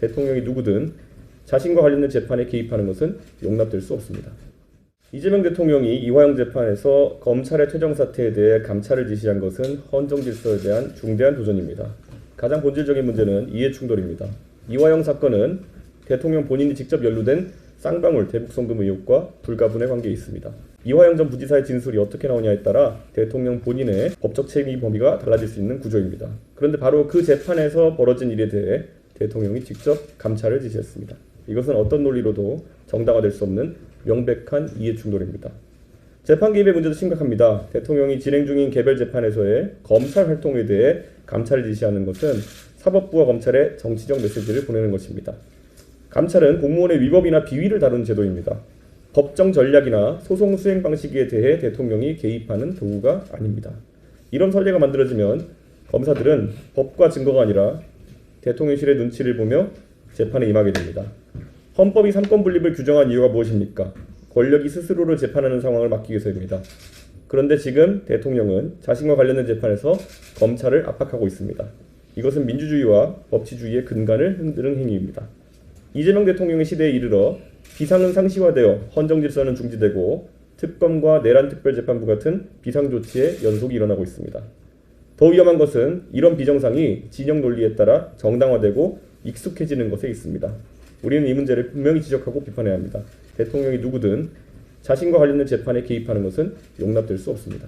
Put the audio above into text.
대통령이 누구든 자신과 관련된 재판에 개입하는 것은 용납될 수 없습니다. 이재명 대통령이 이화영 재판에서 검찰의 퇴정 사태에 대해 감찰을 지시한 것은 헌정 질서에 대한 중대한 도전입니다. 가장 본질적인 문제는 이해 충돌입니다. 이화영 사건은 대통령 본인이 직접 연루된 쌍방울 대북 송금 의혹과 불가분의 관계에 있습니다. 이화영 전 부지사의 진술이 어떻게 나오냐에 따라 대통령 본인의 법적 책임 범위가 달라질 수 있는 구조입니다. 그런데 바로 그 재판에서 벌어진 일에 대해 대통령이 직접 감찰을 지시했습니다. 이것은 어떤 논리로도 정당화될 수 없는 명백한 이해 충돌입니다. 재판 개입의 문제도 심각합니다. 대통령이 진행 중인 개별 재판에서의 검찰 활동에 대해 감찰을 지시하는 것은 사법부와 검찰에 정치적 메시지를 보내는 것입니다. 감찰은 공무원의 위법이나 비위를 다루는 제도입니다. 법정 전략이나 소송 수행 방식에 대해 대통령이 개입하는 도구가 아닙니다. 이런 선례가 만들어지면 검사들은 법과 증거가 아니라 대통령실의 눈치를 보며 재판에 임하게 됩니다. 헌법이 삼권 분립을 규정한 이유가 무엇입니까? 권력이 스스로를 재판하는 상황을 막기 위해서입니다. 그런데 지금 대통령은 자신과 관련된 재판에서 검찰을 압박하고 있습니다. 이것은 민주주의와 법치주의의 근간을 흔드는 행위입니다. 이재명 대통령의 시대에 이르러 비상은 상시화되어 헌정 질서는 중지되고 특검과 내란 특별재판부 같은 비상 조치의 연속이 일어나고 있습니다. 더 위험한 것은 이런 비정상이 진영 논리에 따라 정당화되고 익숙해지는 것에 있습니다. 우리는 이 문제를 분명히 지적하고 비판해야 합니다. 대통령이 누구든 자신과 관련된 재판에 개입하는 것은 용납될 수 없습니다.